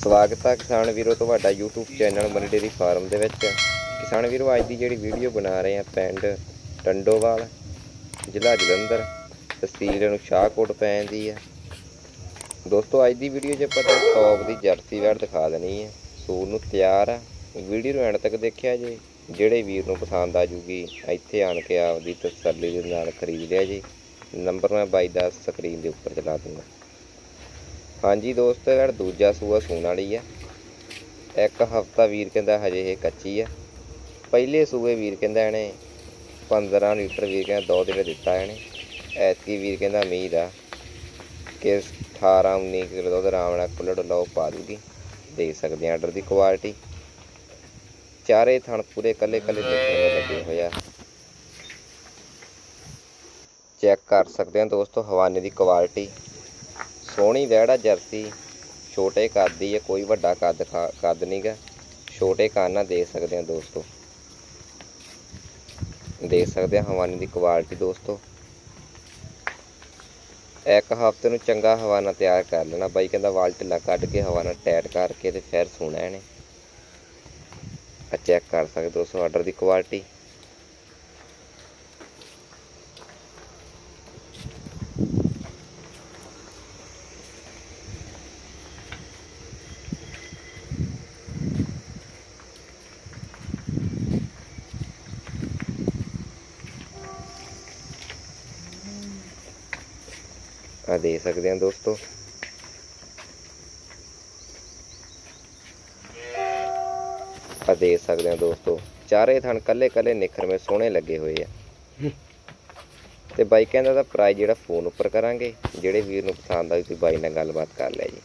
ਸਵਾਗਤ ਹੈ ਕਿਸਾਨ ਵੀਰੋ ਤੁਹਾਡਾ YouTube channel Mani dairy farm ਦੇ ਵਿੱਚ। ਕਿਸਾਨ ਵੀਰੋ, ਅੱਜ ਦੀ ਜਿਹੜੀ ਵੀਡੀਓ ਬਣਾ ਰਹੇ ਆ ਪਿੰਡ ਟੰਡੋਵਾਲ, ਜ਼ਿਲ੍ਹਾ ਜਲੰਧਰ, ਤਹਿਸੀਲ ਨੂੰ ਸ਼ਾਹਕੋਟ ਪੈਂਦੀ ਆ। ਦੋਸਤੋ, ਅੱਜ ਦੀ ਵੀਡੀਓ 'ਚ ਆਪਾਂ ਤੁਹਾਨੂੰ ਟੌਪ ਦੀ ਜਰਸੀ ਵੈੜ ਦਿਖਾ ਦੇਣੀ ਹੈ ਸੂਰ ਨੂੰ ਤਿਆਰ ਆ। ਵੀਡੀਓ ਨੂੰ ਐਂਡ ਤੱਕ ਦੇਖਿਆ ਜੇ, ਜਿਹੜੇ ਵੀਰ ਨੂੰ ਪਸੰਦ ਆ ਜੂਗੀ, ਇੱਥੇ ਆਣ ਕੇ ਆਪਦੀ ਤਸੱਲੀ ਦੇ ਨਾਲ ਖਰੀਦ ਲਿਆ ਜੀ। ਨੰਬਰ ਮੈਂ ਬਾਈ ਦਾ ਸਕਰੀਨ ਦੇ ਉੱਪਰ ਚਲਾ ਦੂੰਗਾ। ਹਾਂਜੀ ਦੋਸਤੋ ਯਾਰ ਦੂਜਾ ਸੂਆ ਸੂਣ ਵਾਲੀ ਆ। ਇੱਕ ਹਫਤਾ ਵੀਰ ਕਹਿੰਦਾ ਹਜੇ ਇਹ ਕੱਚੀ ਆ। ਪਹਿਲੇ ਸੂਏ ਵੀਰ ਕਹਿੰਦਾ ਇਹਨੇ 15 ਲੀਟਰ ਵੀਰ ਕਹਿੰਦਾ ਦੁੱਧ ਜਿਹੜਾ ਦਿੱਤਾ ਇਹਨੇ। ਐਤਕੀ ਵੀਰ ਕਹਿੰਦਾ ਉਮੀਦ ਆ ਕਿ 18 19 ਕਿਲੋ ਦੁੱਧ ਆਰਾਮ ਨਾਲ ਕੁੱਲੜ ਲਓ ਪਾ ਦੂਗੀ ਦੇਖ ਸਕਦੇ ਆ ਆਰਡਰ ਦੀ ਕੁਆਲਿਟੀ ਚਾਰੇ ਥਣ ਪੂਰੇ ਕੱਲੇ ਕੱਲੇ ਦੇਖਣ ਨੂੰ ਲੱਗੇ ਹੋਇਆ ਚੈੱਕ ਕਰ ਸਕਦੇ ਆ ਦੋਸਤੋ, ਹਵਾਨੇ ਦੀ ਕੁਆਲਿਟੀ ਸੋਹਣੀ ਵੈੜਾ ਜਰਸੀ, ਛੋਟੇ ਕੱਦ ਦੀ ਹੈ ਕੋਈ ਵੱਡਾ ਕੱਦ ਖਾ- ਕੱਦ ਨਹੀਂਗਾ ਛੋਟੇ ਕਾਨਾ ਦੇ ਸਕਦੇ ਆ ਦੋਸਤੋ। ਦੇਖ ਸਕਦੇ ਆ ਹਵਾਨੇ ਦੀ ਕੁਆਲਿਟੀ ਦੋਸਤੋ। ਇੱਕ ਹਫ਼ਤੇ ਨੂੰ ਚੰਗਾ ਹਵਾਨਾ ਤਿਆਰ ਕਰ ਲੈਣਾ। ਬਾਈ ਕਹਿੰਦਾ ਵਾਲ ਢਿੱਲਾ ਕੱਢ ਕੇ ਹਵਾਨਾ ਟਾਈਟ ਕਰਕੇ ਤੇ ਫਿਰ ਸੋਣਾ ਇਹਨੇ। ਚੈੱਕ ਕਰ ਸਕਦੇ ਹੋ ਦੋਸਤੋ ਆਰਡਰ ਦੀ ਕੁਆਲਿਟੀ ਆ ਦੇ ਸਕਦੇ ਆ ਦੋਸਤੋ। ਆ ਦੇ ਸਕਦੇ ਆ ਦੋਸਤੋ। ਚਾਰੇ ਥਣ ਕੱਲੇ ਕੱਲੇ ਨਿਖਰਵੇਂ ਸੋਹਣੇ ਲੱਗੇ ਹੋਏ ਆ। ਤੇ ਬਾਈ ਕਹਿੰਦਾ ਦਾ ਪ੍ਰਾਈਸ ਜਿਹੜਾ ਫੋਨ ਉੱਪਰ ਕਰਾਂਗੇ, ਜਿਹੜੇ ਵੀਰ ਨੂੰ ਪਸੰਦ ਆਈ ਤੁਸੀਂ ਬਾਈ ਨਾਲ ਗੱਲਬਾਤ ਕਰ ਲਿਆ ਜੀ।